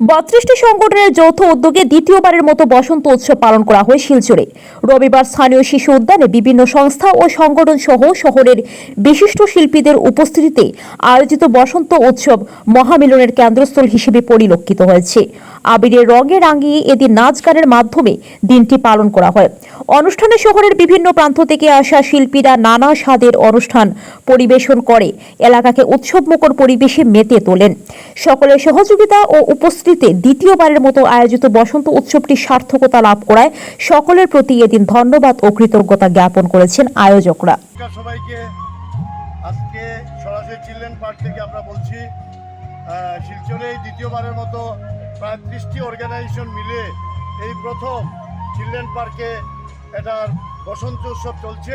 বত্রিশটি সংগঠনের যৌথ উদ্যোগে দ্বিতীয়বারের মতো বসন্ত উৎসব পালন করা হয় শিলচরে। রবিবার স্থানীয় শিশু উদ্যানে বিভিন্ন সংস্থা ও সংগঠন সহ শহরের বিশিষ্ট শিল্পীদের উপস্থিতিতে আয়োজিত বসন্ত উৎসব মহামিলনের কেন্দ্রস্থল হিসেবে পরিলক্ষিত হয়েছে। আবিরের রঙে রাঙিয়ে এদিন নাচ গানের মাধ্যমে দিনটি পালন করা হয়। অনুষ্ঠানে শহরের বিভিন্ন প্রান্ত থেকে আসা শিল্পীরা নানা স্বাদের অনুষ্ঠান পরিবেশন করে, এলাকাকে উৎসবমুখর পরিবেশে মেতে তোলেন। সকলের সহযোগিতা ও উপস্থিতিতে দ্বিতীয়বারের মতো আয়োজিত বসন্ত উৎসবটি সার্থকতা লাভ করায় সকলের প্রতি এদিন ধন্যবাদ ও কৃতজ্ঞতা জ্ঞাপন করেছেন আয়োজকরা। সবাইকে। আজকে সরাসরি চিলড্রেন পার্ক থেকে আমরা বলছি শিলচরে দ্বিতীয়বারের মতো প্রায় ত্রিশটি অর্গানাইজেশন মিলে এই প্রথম চিলড্রেন পার্কে এটার বসন্ত উৎসব চলছে।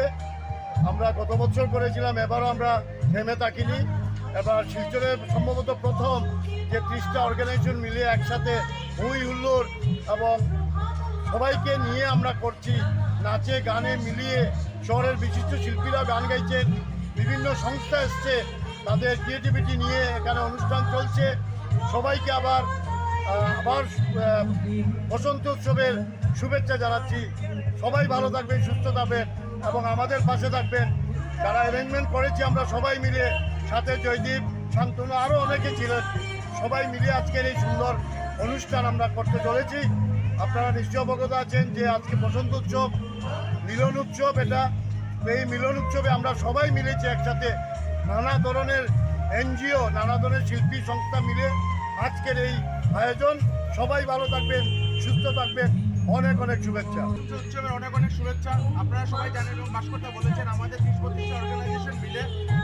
আমরা গত বছর করেছিলাম, এবারও আমরা থেমে থাকিনি। এবার শিলচরে সম্ভবত প্রথম যে ত্রিশটা অর্গানাইজেশন মিলে একসাথে হুই হুল্লোড় এবং সবাইকে নিয়ে আমরা করছি নাচে, গানে মিলিয়ে শহরের বিশিষ্ট শিল্পীরা গান গাইছেন বিভিন্ন সংস্থা এসছে, তাদের ক্রিয়েটিভিটি নিয়ে এখানে অনুষ্ঠান চলছে। সবাইকে আবার আবার বসন্ত উৎসবের শুভেচ্ছা জানাচ্ছি। সবাই ভালো থাকবেন, সুস্থ থাকবেন এবং আমাদের পাশে থাকবেন। যারা অ্যারেঞ্জমেন্ট করেছি আমরা সবাই মিলে সাথে জয়দীপ, শান্তনু আরও অনেকে ছিলেন। সবাই মিলে আজকের এই সুন্দর অনুষ্ঠান আমরা করতে চলেছি। আপনারা নিশ্চয় অবগত আছেন যে আজকে বসন্ত উৎসব, মিলন উৎসব এটা। এই মিলন উৎসবে আমরা সবাই মিলেছি একসাথে। নানা ধরনের এনজিও, নানা ধরনের শিল্পী সংস্থা মিলে আজকের এই আয়োজন। সবাই ভালো থাকবেন, সুস্থ থাকবেন। অনেক অনেক শুভেচ্ছা। উৎসবের অনেক অনেক শুভেচ্ছা। আপনারা সবাই জানেন, এবং ভাস্করটা বলেছেন, আমাদের ত্রিশ বত্রিশটা অর্গানাইজেশন মিলে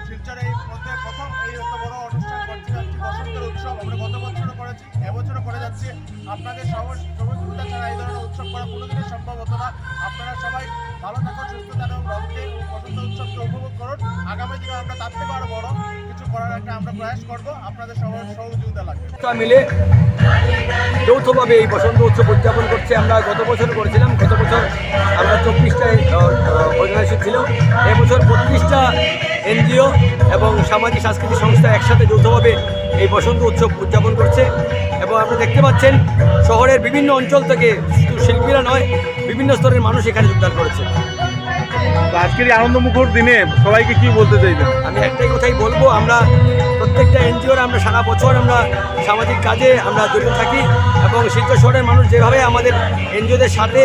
শিলচরে এই মধ্যে প্রথম এই এত বড় অনুষ্ঠান করতে যাচ্ছি বসন্তের উৎসব। আমরা গত বছরও করেছি, এবছরও করে যাচ্ছি। আপনাদের সহযোগিতা ছাড়া এই ধরনের উৎসব করা কোনোদিনই সম্ভব হতো না। আপনারা সবাই ভালো থাকুন, সুস্থ থাকুন রঙকে বসন্ত উৎসবকে উপভোগ করুন। আগামী দিনে আমরা তার থেকে আরও বড় কিছু করার একটা আমরা প্রয়াস করব। আপনাদের সবার সহযোগিতা লাগবে। মিলে যৌথভাবে এই বসন্ত উৎসব উদযাপন করছে। আমরা গত বছর করেছিলাম, গত বছর আমরা চব্বিশটা অর্গানাইজেশন ছিল এবছর বত্রিশটা এনজিও এবং সামাজিক সাংস্কৃতিক সংস্থা একসাথে যৌথভাবে এই বসন্ত উৎসব উদযাপন করছে। এবং আপনারা দেখতে পাচ্ছেন, শহরের বিভিন্ন অঞ্চল থেকে শুধু শিল্পীরা নয় বিভিন্ন স্তরের মানুষ এখানে যোগদান করেছে। আজকের এই আনন্দমুখর দিনে সবাইকে কি বলতে চাইবেন? আমি একটাই কথাই বলব আমরা প্রত্যেকটা এনজিওর আমরা সারা বছর আমরা সামাজিক কাজে আমরা জড়িত থাকি এবং শিলচর শহরের মানুষ যেভাবে আমাদের এনজিওদের সাথে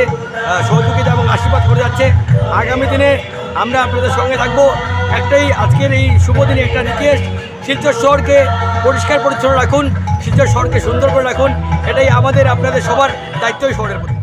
সহযোগিতা এবং আশীর্বাদ করে যাচ্ছে আগামী দিনে আমরা আপনাদের সঙ্গে থাকব। একটাই আজকের এই শুভ দিনে একটা রিকোয়েস্ট শিলচর শহরকে পরিষ্কার পরিচ্ছন্ন রাখুন শিলচর শহরকে সুন্দর করে রাখুন এটাই আমাদের আপনাদের সবার দায়িত্বই শহরের প্রতি।